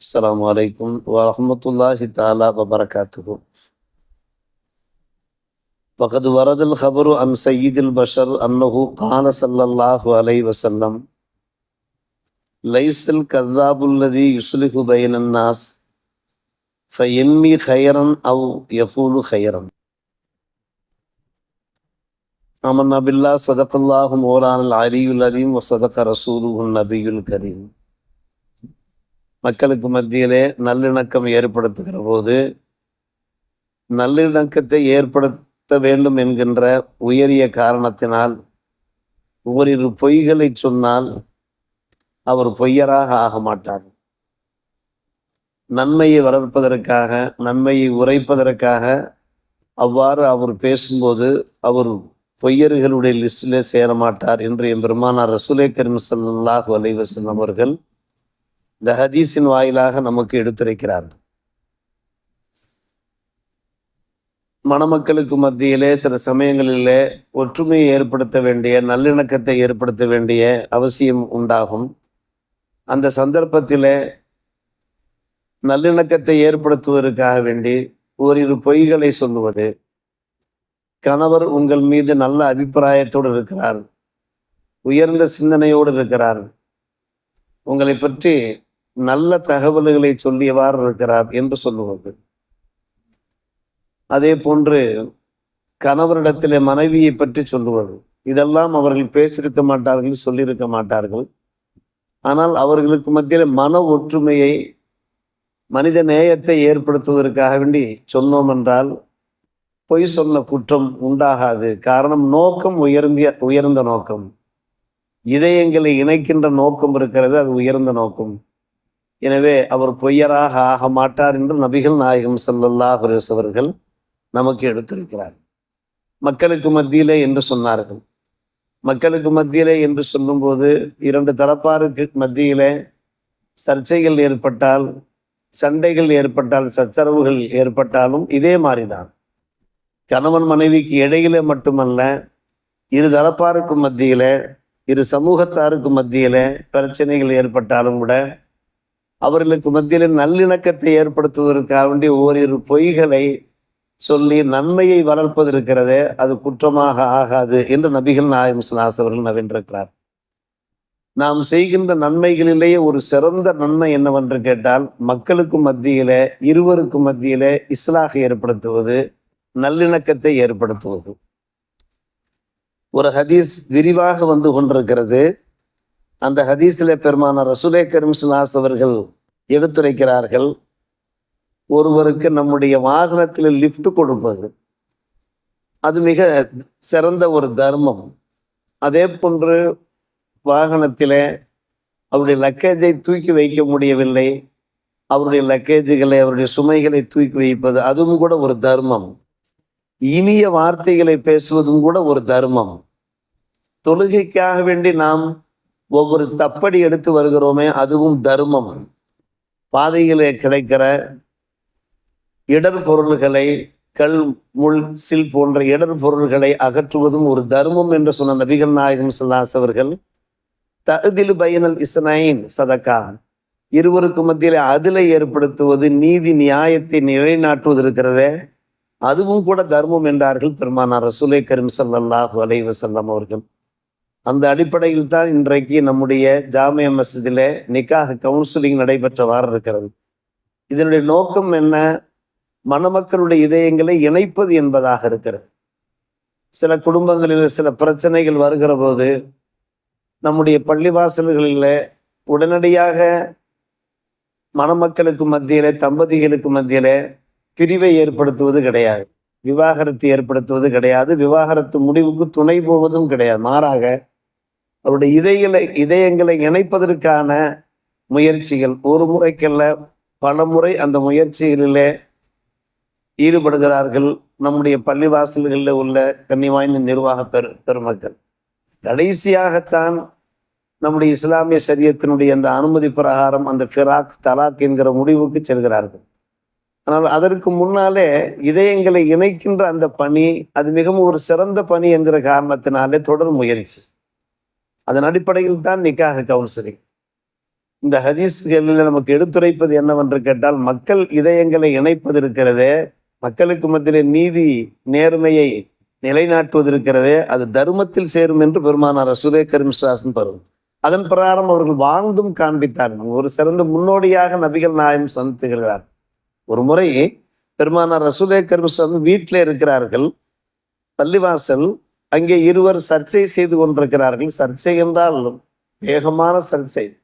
السلام عليكم ورحمة الله تعالى وبركاته. وقد ورد الخبر عن سيد البشر أنه قال صلى الله عليه وسلم ليس الكذاب الذي يصلح بين الناس فينمي خيرا أو يقول خيرا. آمنا بالله صدق الله مولانا العلي العظيم وصدق رسوله النبي الكريم. மக்களுக்கு மத்தியிலே நல்லிணக்கம் ஏற்படுத்துகிற போது நல்லிணக்கத்தை ஏற்படுத்த வேண்டும் என்கின்ற உயரிய காரணத்தினால் ஓரிரு பொய்களை சொன்னால் அவர் பொய்யராக ஆக மாட்டார். நன்மையை வளர்ப்பதற்காக நன்மையை உரைப்பதற்காக அவ்வாறு அவர் பேசும்போது அவர் பொய்யர்களுடைய லிஸ்டிலே சேர மாட்டார் என்று என் பெருமானார் ரசூலே கரீம் ஸல்லல்லாஹு அலைஹி அவர்கள் இந்த ஹதீஸின் வாயிலாக நமக்கு எடுத்துரைக்கிறார். மணமக்களுக்கு மத்தியிலே சில சமயங்களிலே ஒற்றுமையை ஏற்படுத்த வேண்டிய நல்லிணக்கத்தை ஏற்படுத்த வேண்டிய அவசியம் உண்டாகும். அந்த சந்தர்ப்பத்திலே நல்லிணக்கத்தை ஏற்படுத்துவதற்காக வேண்டி ஓரிரு பொய்களை சொல்லுவது. கணவர் உங்கள் மீது நல்ல அபிப்பிராயத்தோடு இருக்கிறார். உயர்ந்த சிந்தனையோடு இருக்கிறார். உங்களை பற்றி நல்ல தகவல்களை சொல்லியவாறு இருக்கிறார் என்று சொல்லுவது. அதே போன்று கணவரிடத்திலே மனைவியை பற்றி சொல்லுவது. இதெல்லாம் அவர்கள் பேசியிருக்க மாட்டார்கள் சொல்லியிருக்க மாட்டார்கள். ஆனால் அவர்களுக்கு மத்தியில் மன ஒற்றுமையை மனித நேயத்தை ஏற்படுத்துவதற்காக வேண்டி சொன்னோம் என்றால் பொய் சொன்ன குற்றம் உண்டாகாது. காரணம் நோக்கம் உயர்ந்திய உயர்ந்த நோக்கம். இதயங்களை இணைக்கின்ற நோக்கம் இருக்கிறது அது உயர்ந்த நோக்கம். எனவே அவர் பொய்யராக ஆக மாட்டார் என்று நபிகள் நாயகம் ஸல்லல்லாஹு அலைஹி அவர்கள் நமக்கு எடுத்திருக்கிறார். மக்களுக்கு மத்தியிலே என்று சொன்னார்கள். மக்களுக்கு மத்தியிலே என்று சொல்லும்போது இரண்டு தரப்பாருக்கு மத்தியிலே சர்ச்சைகள் ஏற்பட்டால் சண்டைகள் ஏற்பட்டால் சச்சரவுகள் ஏற்பட்டாலும் இதே மாதிரிதான். கணவன் மனைவிக்கு இடையிலே மட்டுமல்ல இரு தரப்பாருக்கும் மத்தியில இரு சமூகத்தாருக்கும் மத்தியில பிரச்சனைகள் ஏற்பட்டாலும் கூட அவர்களுக்கு மத்தியில் நல்லிணக்கத்தை ஏற்படுத்துவதற்காக வேண்டிய ஓரிரு பொய்களை சொல்லி நன்மையை வளர்ப்பது அது குற்றமாக ஆகாது என்று நபிகள் நாயம் சுலாஸ் அவர்கள் நவென்றிருக்கிறார் நாம் செய்கின்ற நன்மைகளிலேயே ஒரு சிறந்த நன்மை என்னவென்று கேட்டால் மக்களுக்கு மத்தியில இருவருக்கு மத்தியில இஸ்லாக ஏற்படுத்துவது நல்லிணக்கத்தை ஏற்படுத்துவது. ஒரு ஹதீஸ் விரிவாக வந்து கொண்டிருக்கிறது. அந்த ஹதீஸில் பெருமான ரசுலே கரிம்ஸ்லாஸ் அவர்கள் எடுத்துரைக்கிறார்கள் ஒருவருக்கு நம்முடைய வாகனத்தில் லிஃப்ட் கொடுப்பது. அது மிக சிறந்த ஒரு தர்மம். அதே போன்று வாகனத்தில் அவருடைய லக்கேஜை தூக்கி வைக்க முடியவில்லை. அவருடைய லக்கேஜுகளை அவருடைய சுமைகளை தூக்கி வைப்பது அதுவும் கூட ஒரு தர்மம். இனிய வார்த்தைகளை பேசுவதும் கூட ஒரு தர்மம். தொழுகைக்காக வேண்டி நாம் ஒவ்வொரு தப்படி எடுத்து வருகிறோமே அதுவும் தர்மம். பாதையிலே கிடைக்கிற இடர் பொருள்களை கல் முள் சில் போன்ற இடர் பொருள்களை அகற்றுவதும் ஒரு தர்மம் என்று சொன்ன நபிகள் நாயகம் சொல்லாஸ் அவர்கள் தகுதில் பயனல் இஸ்னைன் சதக்கா. இருவருக்கு மத்தியில் அதிலை ஏற்படுத்துவது நீதி நியாயத்தை நிலைநாட்டுவது இருக்கிறதே அதுவும் கூட தர்மம் என்றார்கள் பெருமானார் ரசூலை கரீம் ஸல்லல்லாஹு அலைவசல்லாம் அவர்கள். அந்த அடிப்படையில் தான் இன்றைக்கு நம்முடைய ஜாமிய மசிதில நிக்காக கவுன்சிலிங் நடைபெற்றவாறு இருக்கிறது. இதனுடைய நோக்கம் என்ன? மணமக்களுடைய இதயங்களை இணைப்பது என்பதாக இருக்கிறது. சில குடும்பங்களில் சில பிரச்சனைகள் வருகிற போது நம்முடைய பள்ளிவாசல்களில் உடனடியாக மணமக்களுக்கு மத்தியிலே தம்பதிகளுக்கு மத்தியிலே பிரிவை ஏற்படுத்துவது கிடையாது. விவாகரத்து ஏற்படுத்துவது கிடையாது. விவாகரத்து முடிவுக்கு துணை போவதும் கிடையாது. மாறாக அவருடைய இதயங்களை இதயங்களை இணைப்பதற்கான முயற்சிகள். ஒரு முறைக்கல்ல பல முறை அந்த முயற்சிகளிலே ஈடுபடுகிறார்கள். நம்முடைய பள்ளிவாசல்களில் உள்ள கன்னிவாய்ந்த நிர்வாக பெரு பெருமக்கள். கடைசியாகத்தான் நம்முடைய இஸ்லாமிய சரியத்தினுடைய அந்த அனுமதி பிரகாரம் அந்த ஃபிராக் தலாக் என்கிற முடிவுக்கு செல்கிறார்கள். ஆனால் அதற்கு முன்னாலே இதயங்களை இணைக்கின்ற அந்த பணி அது மிகவும் ஒரு சிறந்த பணி என்கிற காரணத்தினாலே தொடர் முயற்சி. அதன் அடிப்படையில் தான் நிக்காக கவுன்சிலிங் இந்த ஹதீஸ்களில் நமக்கு எடுத்துரைப்பது என்னவென்று கேட்டால் மக்கள் இதயங்களை இணைப்பது இருக்கிறதே மக்களுக்கு மத்தியிலே நீதி நேர்மையை நிலைநாட்டுவது இருக்கிறதே அது தர்மத்தில் சேரும் என்று பெருமானார் ரசூலே கரிம்சாசன் பருவம். அதன் பிரகாரம் அவர்கள் வாழ்ந்தும் காண்பித்தார்கள் ஒரு சிறந்த முன்னோடியாக நபிகள் நாயம் சந்தித்துகிறார் ஒரு முறை பெருமானார் ரசூலே கரிம்சாசன் வீட்டில் இருக்கிறார்கள். பள்ளிவாசல் அங்கே இருவர் சர்ச்சை செய்து கொண்டிருக்கிறார்கள். சர்ச்சை என்றால் வேகமான சர்ச்சை.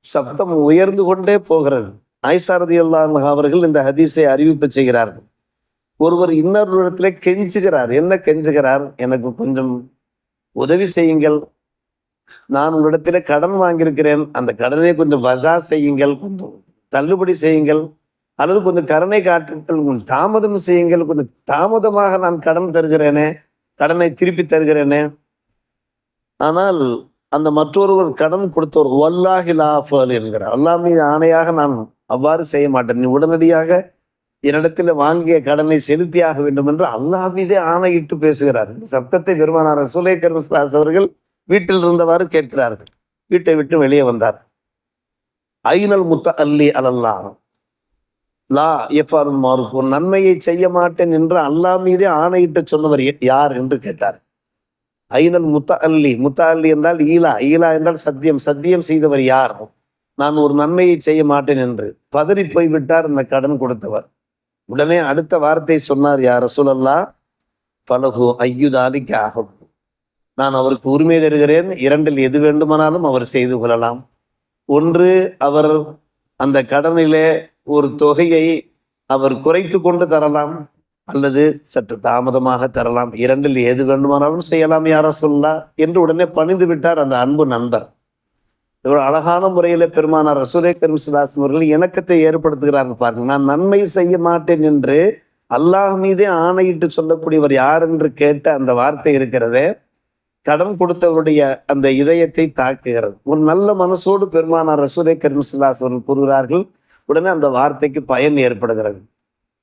சப்தம் உயர்ந்து கொண்டே போகிறது. ஆய்சாரதி அல்லாஹ் அவர்கள் இந்த ஹதீஸை அறிவிப்பு செய்கிறார்கள். ஒருவர் இன்னொரு இடத்துல கெஞ்சுகிறார். என்ன கெஞ்சுகிறார்? எனக்கு கொஞ்சம் உதவி செய்யுங்கள். நான் உங்களிடத்துல கடன் வாங்கியிருக்கிறேன். அந்த கடனை கொஞ்சம் வசா செய்யுங்கள். கொஞ்சம் தள்ளுபடி செய்யுங்கள். அல்லது கொஞ்சம் கருணை காட்டுங்கள். கொஞ்சம் தாமதம் செய்யுங்கள். கொஞ்சம் தாமதமாக நான் கடன் தருகிறேனே. கடனை திருப்பி தருகிறேனே? ஆனால் அந்த மற்றொருவர் கடன் கொடுத்தவர் வல்லாஹி லாஃபல் என்கிறார். அல்லாஹ் மீது ஆணையாக நான் அவ்வாறு செய்ய மாட்டேன். நீ உடனடியாக என்னிடத்தில் வாங்கிய கடனை செலுத்தியாக வேண்டும் என்று அல்லாஹ் மீதே ஆணையிட்டு பேசுகிறார். இந்த சப்தத்தை பெருமானார் சுலே கர்மஸ்லாஸ் அவர்கள் வீட்டில் இருந்தவாறு கேட்கிறார்கள். வீட்டை விட்டு வெளியே வந்தார். ஐநல் முத்த அல்லி அலல்லா லா எஃபாரும் மாறும் ஒரு நன்மையை செய்ய மாட்டேன் என்று அல்லா மீதே ஆணையிட்டு சொன்னவர் யார் என்று கேட்டார். ஐநல் முத்த அல்லி முத்த அல்லி என்றால் ஈலா. ஈலா என்றால் சத்தியம். சத்தியம் செய்தவர் யார்? நான் ஒரு நன்மையை செய்ய மாட்டேன் என்று. பதறி போய்விட்டார் இந்த கடன் கொடுத்தவர். உடனே அடுத்த வார்த்தை சொன்னார் யார் ரசூலல்லா பலகு ஐயுதாலிக்கு ஆகும். நான் அவருக்கு உரிமை தருகிறேன். இரண்டில் எது வேண்டுமானாலும் அவர் செய்து கொள்ளலாம். ஒன்று அவர் அந்த கடனிலே ஒரு தொகையை அவர் குறைத்து கொண்டு தரலாம் அல்லது சற்று தாமதமாக தரலாம். இரண்டில் எது வேண்டுமானாலும் செய்யலாம் யாரா சொல்லா என்று உடனே பணிந்து விட்டார் அந்த அன்பு நண்பர். இவர் அழகான முறையில பெருமானார் ரசூலே கரிம்சுலாசன் அவர்கள் இணக்கத்தை ஏற்படுத்துகிறார்கள் பாருங்க. நான் நன்மை செய்ய மாட்டேன் என்று அல்லாஹ் மீதே ஆணையிட்டு சொல்லக்கூடியவர் யார் என்று கேட்ட அந்த வார்த்தை இருக்கிறதே கடன் கொடுத்தவருடைய அந்த இதயத்தை தாக்குகிறது. ஒரு நல்ல மனசோடு பெருமானார் ரசூலே கரிம்சுல்லாஸ் அவர்கள் கூறுகிறார்கள் உடனே அந்த வார்த்தைக்கு பயன் ஏற்படுகிறது.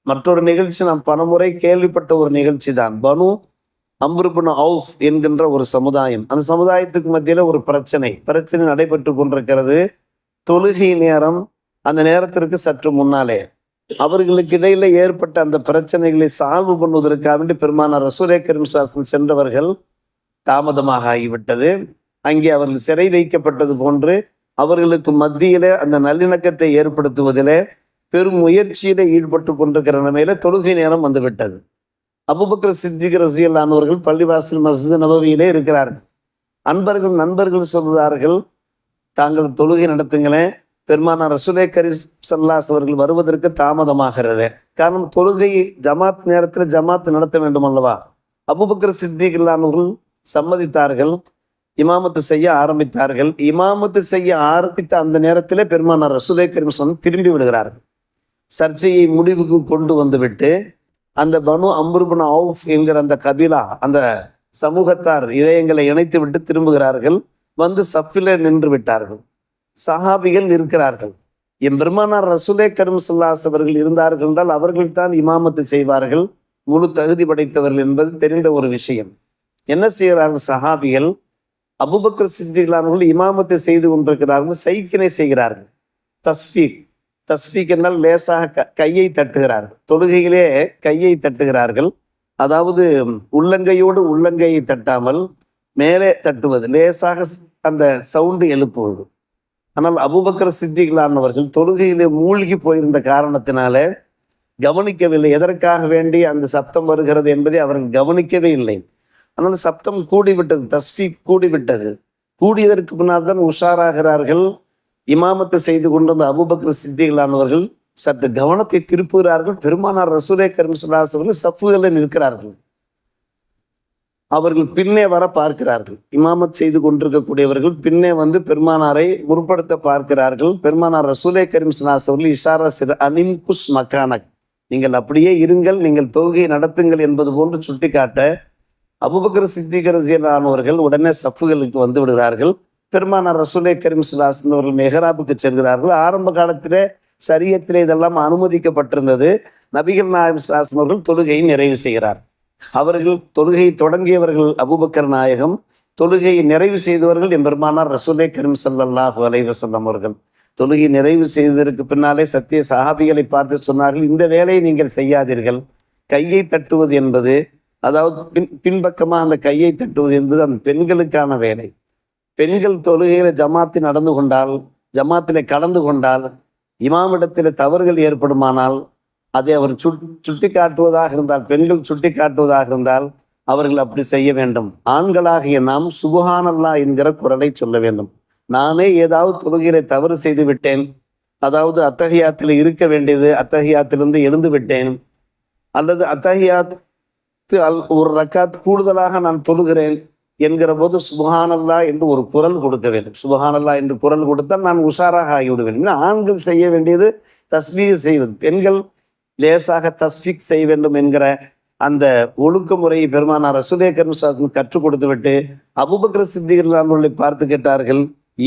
மற்றொரு நிகழ்ச்சி நாம் பலமுறை கேள்விப்பட்ட ஒரு நிகழ்ச்சி தான். பனு அம்ருபுன் அவுஃப் என்கின்ற ஒரு சமுதாயம். அந்த சமுதாயத்துக்கு மத்தியில ஒரு பிரச்சனை. பிரச்சனை நடைபெற்று கொண்டிருக்கிறது. தொழுகை நேரம் அந்த நேரத்திற்கு சற்று முன்னாலே. அவர்களுக்கு இடையில ஏற்பட்ட அந்த பிரச்சனைகளை சால்வ் பண்ணுவதற்காக வேண்டி பெருமானார் ரசூலே கரீம் சாஸ்திரம் சென்றவர்கள் தாமதமாக ஆகிவிட்டது. அங்கே அவர்கள் சிறை வைக்கப்பட்டது போன்று அவர்களுக்கு மத்தியில அந்த நல்லிணக்கத்தை ஏற்படுத்துவதில் பெரும் முயற்சியில ஈடுபட்டு கொண்டிருக்கிற நிலையில தொழுகை நேரம் வந்துவிட்டது. அபுபக்ர அபுபக்கர் சித்திக் ரசியல்லானவர்கள் பள்ளிவாசல் மஸ்ஜித் நபவியிலே இருக்கிறார்கள். அன்பர்கள் நண்பர்கள் சொல்கிறார்கள் தாங்கள் தொழுகை நடத்துங்களேன். பெருமானார் ரசுலே கரி சல்லாஸ் அவர்கள் வருவதற்கு தாமதமாகிறது. காரணம் தொழுகை ஜமாத் நேரத்தில் ஜமாத் நடத்த வேண்டும் அல்லவா அபுபக்கர் சித்திகளானவர்கள் சம்மதித்தார்கள். இமாமத்து செய்ய ஆரம்பித்தார்கள். இமாமத்து செய்ய ஆரம்பித்த அந்த நேரத்திலே பெருமானார் ரசூலே கரிம்சன் திரும்பி விடுகிறார்கள். சர்ச்சையை முடிவுக்கு கொண்டு வந்துவிட்டு அந்த பனு அம்ருபன் அவுஃப் என்கிற அந்த கபிலா அந்த சமூகத்தார் இதயங்களை இணைத்து விட்டு திரும்புகிறார்கள். வந்து சஃபில நின்று விட்டார்கள். சஹாபிகள் இருக்கிறார்கள். என் பெருமானார் ரசுலே கரும் சுல்லாஸ் அவர்கள் இருந்தார்கள் என்றால் அவர்கள் தான் இமாமத்து செய்வார்கள். முழு தகுதி படைத்தவர்கள் என்பது தெரிந்த ஒரு விஷயம். என்ன செய்கிறார்கள் சஹாபிகள்? அபுபக்கர் சித்திகளானவர்கள் இமாமத்தை செய்து கொண்டிருக்கிறார்கள் சைக்கினை செய்கிறார்கள். தஸ்வீக் தஸ்வீக் என்றால் லேசாக க- கையை தட்டுகிறார்கள். தொழுகையிலே கையை தட்டுகிறார்கள். அதாவது உள்ளங்கையோடு உள்ளங்கையை தட்டாமல் மேலே தட்டுவது லேசாக அந்த சவுண்டு எழுப்புவது. ஆனால் அபுபக்கர் சித்திகளானவர்கள் தொழுகையிலே மூழ்கி போயிருந்த காரணத்தினால கவனிக்கவில்லை. எதற்காக வேண்டி அந்த சப்தம் வருகிறது என்பதை அவர்கள் கவனிக்கவே இல்லை. அதனால் சப்தம் கூடிவிட்டது தஸ்தி கூடிவிட்டது. கூடியதற்கு முன்னால் தான் உஷாராகிறார்கள். இமாமத்தை செய்து கொண்டிருந்த அபுபக்ர சித்திகளானவர்கள் சற்று கவனத்தை திருப்புகிறார்கள். பெருமானார் ரசூலே கரிம்சுல்லாஸ் சஃப்புகளில் நிற்கிறார்கள். அவர்கள் பின்னே வர பார்க்கிறார்கள். இமாமத் செய்து கொண்டிருக்கக்கூடியவர்கள் பின்னே வந்து பெருமானாரை முற்படுத்த பார்க்கிறார்கள். பெருமானார் ரசூலே கரீம் சுல்லாஸ் அவர்கள் இஷாரா சிற அனிம் குஸ் மக்கானக் நீங்கள் அப்படியே இருங்கள் நீங்கள் தொழுகையை நடத்துங்கள் என்பது போன்று சுட்டிக்காட்ட அபுபக்கர் சித்திகரசியலானவர்கள் உடனே சஃபுகளுக்கு வந்து விடுகிறார்கள். பெருமானார் ரசூலே கரீம் சுல்லாஸ் அவர்கள் மெஹராபுக்கு செல்கிறார்கள். ஆரம்ப காலத்திலே சரியத்திலே இதெல்லாம் அனுமதிக்கப்பட்டிருந்தது. நபிகள் நாயம் சிலாசன் அவர்கள் தொழுகையை நிறைவு செய்கிறார். அவர்கள் தொழுகை தொடங்கியவர்கள் அபுபக்கர் நாயகம் தொழுகையை நிறைவு செய்தவர்கள் எம்பெருமானார் ரசூலே கரீம் ஸல்லல்லாஹு அலைவசல்லம் அவர்கள். தொழுகை நிறைவு செய்ததற்கு பின்னாலே சத்திய சஹாபிகளை பார்த்து சொன்னார்கள் இந்த வேலையை நீங்கள் செய்யாதீர்கள். கையை தட்டுவது என்பது அதாவது பின் பின்பக்கமாக அந்த கையை தட்டுவது என்பது அந்த பெண்களுக்கான வேலை. பெண்கள் தொழுகையில் ஜமாத்தில் நடந்து கொண்டால் ஜமாத்திலே கடந்து கொண்டால் இமாமிடத்தில் தவறுகள் ஏற்படுமானால் அதை அவர் சுட் சுட்டி காட்டுவதாக இருந்தால் பெண்கள் சுட்டி காட்டுவதாக இருந்தால் அவர்கள் அப்படி செய்ய வேண்டும். ஆண்களாகிய நாம் சுபஹானல்லா என்கிற குரலை சொல்ல வேண்டும். நானே ஏதாவது தொழுகையில தவறு செய்து விட்டேன் அதாவது அத்தகையாத்தில் இருக்க வேண்டியது அத்தகையாத்திலிருந்து எழுந்து விட்டேன் அல்லது அத்தகையாத் பத்து அல் ஒரு ரக்காத் கூடுதலாக நான் தொழுகிறேன் என்கிற போது சுபஹானல்லா என்று ஒரு குரல் கொடுக்க வேண்டும். சுபஹானல்லா என்று குரல் கொடுத்தால் நான் உஷாராக ஆகிவிட வேண்டும் ஏன்னா ஆண்கள் செய்ய வேண்டியது தஸ்பீக செய்வது. பெண்கள் லேசாக தஸ்பீக் செய்ய வேண்டும் என்கிற அந்த ஒழுக்கமுறையை பெருமானார் ரசூலே கருமசாசன் கற்றுக் கொடுத்து விட்டு சித்திகள் சித்திகளை பார்த்து கேட்டார்கள்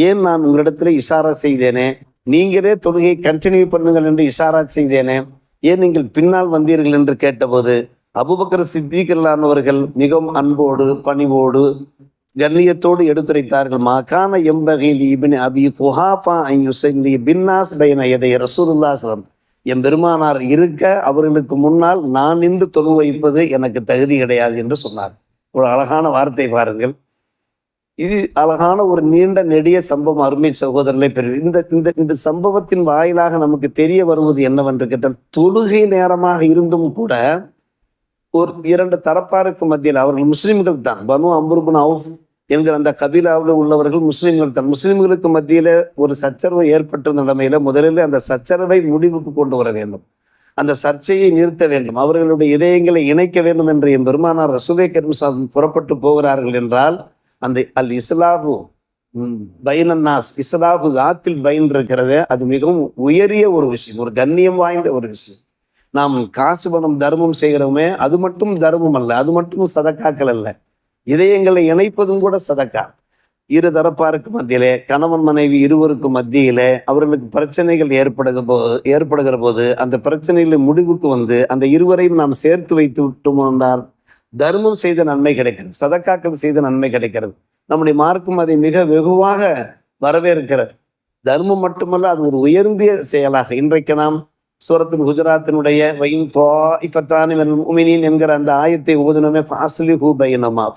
ஏன் நான் உங்களிடத்துல இஷாரா செய்தேனே? நீங்களே தொழுகையை கண்டினியூ பண்ணுங்கள் என்று இஷாரா செய்தேனே? ஏன் நீங்கள் பின்னால் வந்தீர்கள்? என்று கேட்டபோது அபுபக்கர் சித்திகல்லானவர்கள் மிகவும் அன்போடு பணிவோடு கண்ணியத்தோடு எடுத்துரைத்தார்கள். மாகான எம்பகையில் இபின் அபி குஹாஃபா ஐயுசைலி பின்னாஸ் பைன எதை ரசூலுல்லாஸ்லம் என் பெருமானார் இருக்க அவர்களுக்கு முன்னால் நான் நின்று தொழு வைப்பது எனக்கு தகுதி கிடையாது என்று சொன்னார். ஒரு அழகான வார்த்தை பாருங்கள். இது அழகான ஒரு நீண்ட நெடிய சம்பவம். அருமை சகோதரர்களை பெரு இந்த இந்த இந்த சம்பவத்தின் வாயிலாக நமக்கு தெரிய வருவது என்னவென்று கேட்டால் தொழுகை நேரமாக இருந்தும் கூட ஒரு இரண்டு தரப்பாருக்கு மத்தியில் அவர்கள் முஸ்லிம்கள் தான். பனு அம்ருபின் அவுஃப் என்கிற அந்த கபிலாவில் உள்ளவர்கள் முஸ்லிம்கள் தான். முஸ்லிம்களுக்கு மத்தியில ஒரு சச்சரவு ஏற்பட்ட நிலைமையில முதலில் அந்த சச்சரவை முடிவுக்கு கொண்டு வர வேண்டும். அந்த சர்ச்சையை நிறுத்த வேண்டும். அவர்களுடைய இதயங்களை இணைக்க வேண்டும் என்று என் பெருமானார் ரசுவே கர்மசாதம் புறப்பட்டு போகிறார்கள் என்றால் அந்த அல் இஸ்லாஹு பைனன்னாஸ் இஸ்லாஹு ஆத்தில் பைன் இருக்கிறது. அது மிகவும் உயரிய ஒரு விஷயம் ஒரு கண்ணியம் வாய்ந்த ஒரு விஷயம். நாம் காசு பணம் தர்மம் செய்கிறோமே அது மட்டும் தர்மம் அல்ல அது மட்டும் சதக்காக்கள் அல்ல. இதயங்களை இணைப்பதும் கூட சதக்கா. இரு தரப்பாருக்கு மத்தியிலே கணவன் மனைவி இருவருக்கும் மத்தியிலே அவர்களுக்கு பிரச்சனைகள் ஏற்படுகிற போது ஏற்படுகிற போது அந்த பிரச்சனைகளின் முடிவுக்கு வந்து அந்த இருவரையும் நாம் சேர்த்து வைத்து விட்டோம் என்றால் தர்மம் செய்த நன்மை கிடைக்கிறது சதக்காக்கள் செய்த நன்மை கிடைக்கிறது. நம்முடைய மார்க்கும் அதை மிக வெகுவாக வரவேற்கிறது. தர்மம் மட்டுமல்ல அது ஒரு உயர்ந்திய செயலாக. இன்றைக்கு நாம் சூரத்துல் குஜராத்தினுடைய வயின் இஃபத்தானி உமினின் என்கிற அந்த ஆயத்தை ஓதுனமே ஃபாசிலி ஹூ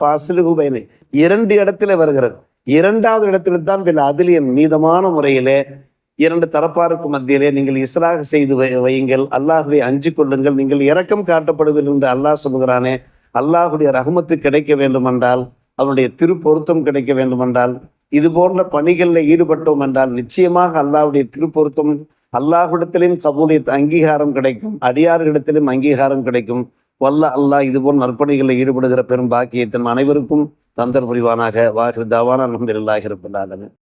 ஃபாசிலி ஹூபைனு இரண்டு இடத்துல வருகிறது. இரண்டாவது இடத்துல தான் பில் அதிலியன் மீதமான முறையிலே இரண்டு தரப்பாருக்கு மத்தியிலே நீங்கள் இஸ்ராக செய்து வையுங்கள். அல்லாஹுவை அஞ்சு கொள்ளுங்கள். நீங்கள் இரக்கம் காட்டப்படுவீர்கள் என்று அல்லாஹ் சொல்கிறானே. அல்லாஹுடைய ரஹமத்து கிடைக்க வேண்டுமென்றால் அவனுடைய திருப்பொருத்தம் கிடைக்க வேண்டுமென்றால் இது போன்ற பணிகளில் ஈடுபட்டோம் என்றால் நிச்சயமாக அல்லாஹுடைய திருப்பொருத்தம் அல்லாஹ்விடத்திலும் கபூலியத் அங்கீகாரம் கிடைக்கும். அடியார்களிடத்திலும் அங்கீகாரம் கிடைக்கும். வல்ல அல்லாஹ் இதுபோல் நற்பணிகளில் ஈடுபடுகிற பெரும் பாக்கியத்தின் அனைவருக்கும் தந்தர் புரிவானாக. வாசு தாவான அலமதுல்லாஹி ரபுல்லாலமின்